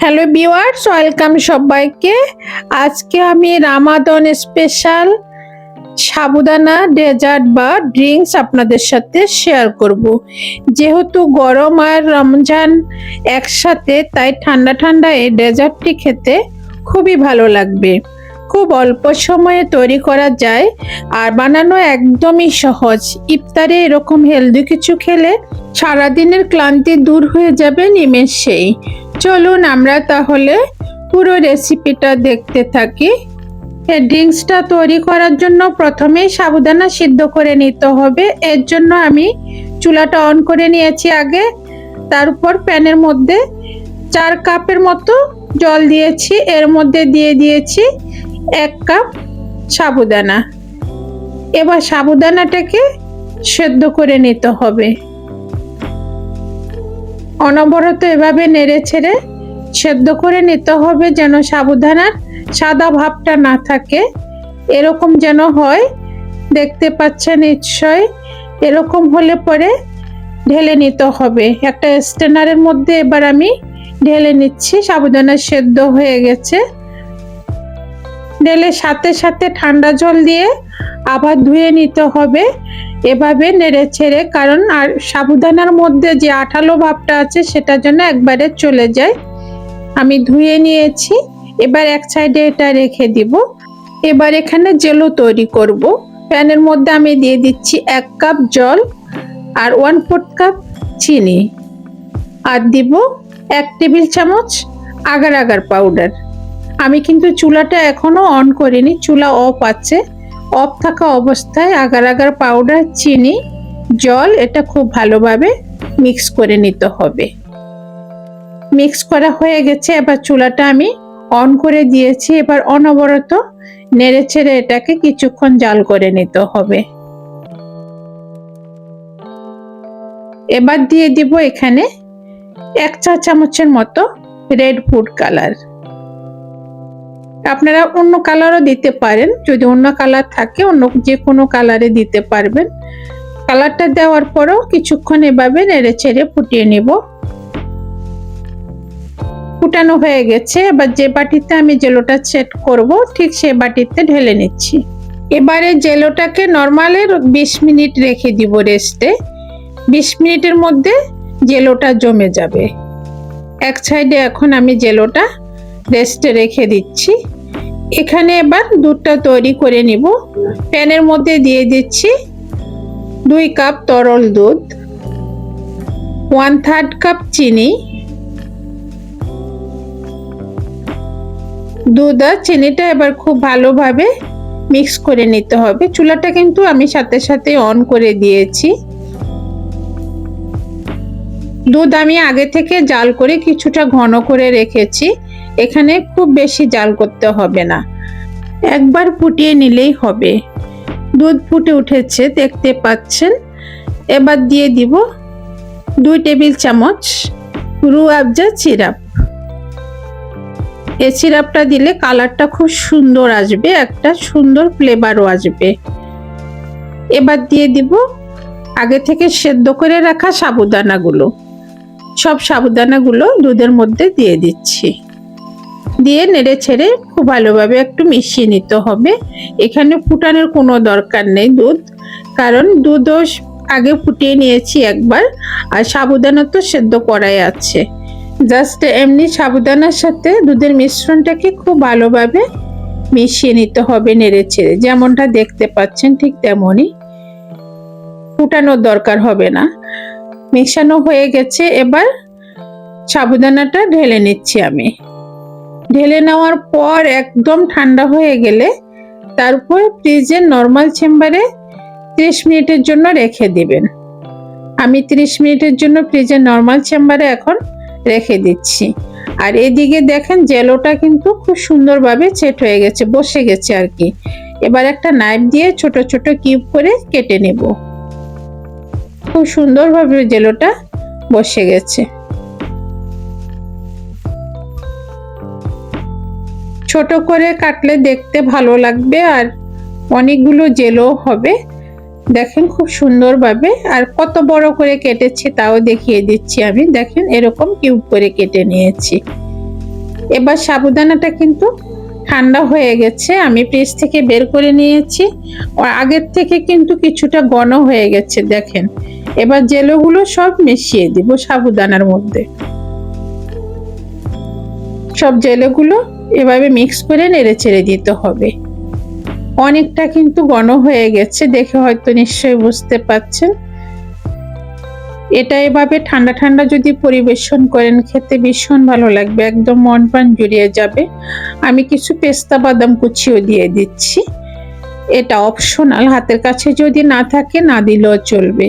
Hello viewers welcome সবাইকে। আজকে আমি রামাদন স্পেশাল সাবুদানা ডেজার্ট বা ড্রিঙ্কস আপনাদের সাথে শেয়ার করব। যেহেতু গরম আর রমজান একসাথে, তাই ঠান্ডা ঠান্ডা এই ডেজার্টটি খেতে খুবই ভালো লাগবে। খুব অল্প সময়ে তৈরি করা যায় আর বানানো একদমই সহজ। ইফতারে এরকম হেলদি কিছু খেলে সারাদিনের ক্লান্তি দূর হয়ে যাবে নিমেষেই। চলুন আমরা তাহলে পুরো রেসিপিটা দেখতে থাকি। ড্রিঙ্কসটা তৈরি করার জন্য প্রথমেই সাবুদানা সিদ্ধ করে নিতে হবে। এর জন্য আমি চুলাটা অন করে নিয়েছি আগে। তারপর প্যানের মধ্যে চার কাপের মতো জল দিয়েছি। এর মধ্যে দিয়ে দিয়েছি এক কাপ সাবুদানা। এবার সাবুদানাটাকে সেদ্ধ করে নিতে হবে। অনবরত এভাবে নেড়ে ছেড়ে সেদ্ধ করে নিতে হবে যেন সাবুদানার সাদা ভাবটা না থাকে। এরকম যেন হয়, দেখতে পাচ্ছেন নিশ্চয় এরকম হলে পরে ঢেলে নিতে হবে। একটা স্টেনারের মধ্যে এবার আমি ঢেলে নিচ্ছি সাবুদানা সেদ্ধ হয়ে গেছে। ঢেলে সাথে সাথে ঠান্ডা জল দিয়ে আবার ধুয়ে নিতে হবে। এভাবে নেড়ে ছেড়ে, কারণ আর সাবুদানার মধ্যে যে আঠালো ভাবটা আছে, সেটা যেন একবারে চলে যায়। আমি ধুয়ে নিয়েছি। এবার এক সাইডে এটা রেখে দিব। এবার এখানে জেলো তৈরি করব। প্যানের মধ্যে আমি দিয়ে দিচ্ছি এক কাপ জল আর ওয়ান ফোর্থ কাপ চিনি। আর দিব এক টেবিল চামচ আগার আগার পাউডার। আমি কিন্তু চুলাটা এখনও অন করিনি, চুলা অফ আছে। অফ থাকা অবস্থায় আগার আগার পাউডার চিনি, জল, এটা খুব ভালোভাবে মিক্স করে নিতে হবে। মিক্স করা হয়ে গেছে, এবার চুলাটা আমি অন করে দিয়েছি। এবার অনবরত নেড়ে ছেড়ে এটাকে কিছুক্ষণ জাল করে নিতে হবে। এবার দিয়ে দিব এখানে এক চা চামচের মতো রেড ফুড কালার আপনারা অন্য কালারও দিতে পারেন। যদি অন্য কালার থাকে, অন্য যে কোনো কালারে দিতে পারবেন। কালারটা দেওয়ার পরও কিছুক্ষণ এভাবে নেড়ে ছেড়ে ফুটিয়ে নিব। ফুটানো হয়ে গেছে। এবার যে বাটিতে আমি জেলোটা সেট করব, ঠিক সেই বাটিতে ঢেলে নিচ্ছি। এবারে জেলোটাকে নর্মালের বিশ মিনিট রেখে দিব রেস্টে। বিশ মিনিটের মধ্যে জেলোটা জমে যাবে। এক সাইডে এখন আমি জেলোটা রেস্টে রেখে দিচ্ছি। এখানে এবার দুধটা তৈরি করে নিব। প্যানের মধ্যে দিয়ে দিচ্ছি দুই কাপ তরল দুধ ওয়ান থার্ড কাপ চিনি, দুধ আর চিনিটা এবার খুব ভালোভাবে মিক্স করে নিতে হবে। চুলাটা কিন্তু আমি সাথে সাথে অন করে দিয়েছি। দুধ আমি আগে থেকে জাল করে কিছুটা ঘন করে রেখেছি। এখানে খুব বেশি জাল করতে হবে না। একবার ফুটিয়ে নিলেই হবে। দুধ ফুটে উঠেছে, দেখতে পাচ্ছেন? এবার দিয়ে দিব দুই টেবিল চামচ রু আবজা সিরাপ। এই সিরাপটা দিলে কালারটা খুব সুন্দর আসবে, একটা সুন্দর ফ্লেভারও আসবে। এবার দিয়ে দিব আগে থেকে সেদ্ধ করে রাখা সাবুদানাগুলো। সব সাবুদানাগুলো দুধের মধ্যে দিয়ে দিচ্ছি। দিয়ে নেড়ে ছেড়ে খুব ভালোভাবে একটু মিশিয়ে নিতে হবে। এখানে ফুটানোর কোনো দরকার নেই দুধ, কারণ দুধও আগে ফুটিয়ে নিয়েছি একবার, আর সাবুদানা তো সেদ্ধ করাই আছে। জাস্ট এমনি সাবুদানার সাথে দুধের মিশ্রণটাকে খুব ভালোভাবে মিশিয়ে নিতে হবে নেড়ে ছেড়ে। যেমনটা দেখতে পাচ্ছেন ঠিক তেমনই। ফুটানোর দরকার হবে না। মেশানো হয়ে গেছে, এবার সাবুদানাটা ঢেলে নিচ্ছি আমি। ঢেলে নেওয়ার পর একদম ঠান্ডা হয়ে গেলে তারপর ফ্রিজের নর্মাল চেম্বারে ত্রিশ মিনিটের জন্য রেখে দিবেন। আমি ত্রিশ মিনিটের জন্য ফ্রিজের নর্মাল চেম্বারে এখন রেখে দিচ্ছি। আর এদিকে দেখেন জেলোটা কিন্তু খুব সুন্দরভাবে সেট হয়ে গেছে, বসে গেছে আর কি। এবার একটা নাইফ দিয়ে ছোট ছোট কিউব করে কেটে নেব। খুব সুন্দরভাবে জেলোটা বসে গেছে। ছোট করে কাটলে দেখতে ভালো লাগবে আর অনেকগুলো জেলো হবে। দেখেন খুব সুন্দরভাবে আর কত বড় করে কেটেছি তাও দেখিয়ে দিচ্ছি আমি। দেখেন এরকম কিউব করে কেটে নিয়েছি। এবার সাবুদানাটা কিন্তু ঠান্ডা হয়ে গেছে, আমি ফ্রিজ থেকে বের করে নিয়েছি। আগের থেকে কিন্তু কিছুটা ঘন হয়ে গেছে, দেখেন। এবার জেলোগুলো সব মিশিয়ে দিব সাবুদানার মধ্যে। সব জেলেগুলো এভাবে মিক্স করে নেড়ে চেড়ে দিতে হবে। অনেকটা কিন্তু ঘন হয়ে গেছে, দেখে হয়তো নিশ্চয়ই বুঝতে পাচ্ছেন এটা এভাবে ঠান্ডা ঠান্ডা যদি পরিবেশন করেন, খেতে ভীষণ ভালো লাগবে, একদম মন প্রাণ জুড়িয়ে যাবে। আমি কিছু পেস্তা বাদাম কুচিও দিয়ে দিচ্ছি। এটা অপশনাল হাতের কাছে যদি না থাকে না দিলেও চলবে।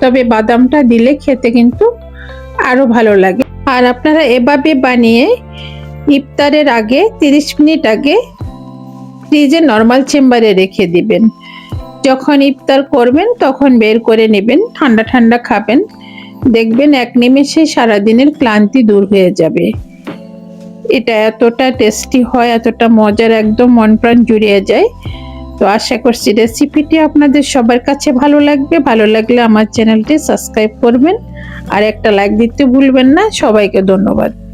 তবে বাদামটা দিলে খেতে কিন্তু আরও ভালো লাগে। আর আপনারা এভাবে বানিয়ে ইফতারের আগে, তিরিশ মিনিট আগে ফ্রিজে নর্মাল চেম্বারে রেখে দিবেন। যখন ইফতার করবেন, তখন বের করে নেবেন, ঠান্ডা ঠান্ডা খাবেন। দেখবেন এক নিমেষে সারাদিনের ক্লান্তি দূর হয়ে যাবে। এটা এতটা টেস্টি হয়, এতটা মজার, একদম মন প্রাণ জুড়িয়ে যায়। তো আশা করছি রেসিপিটি আপনাদের সবার কাছে ভালো লাগবে। ভালো লাগলে আমার চ্যানেলটি সাবস্ক্রাইব করবেন। আর একটা লাইক দিতে ভুলবেন না। সবাইকে ধন্যবাদ।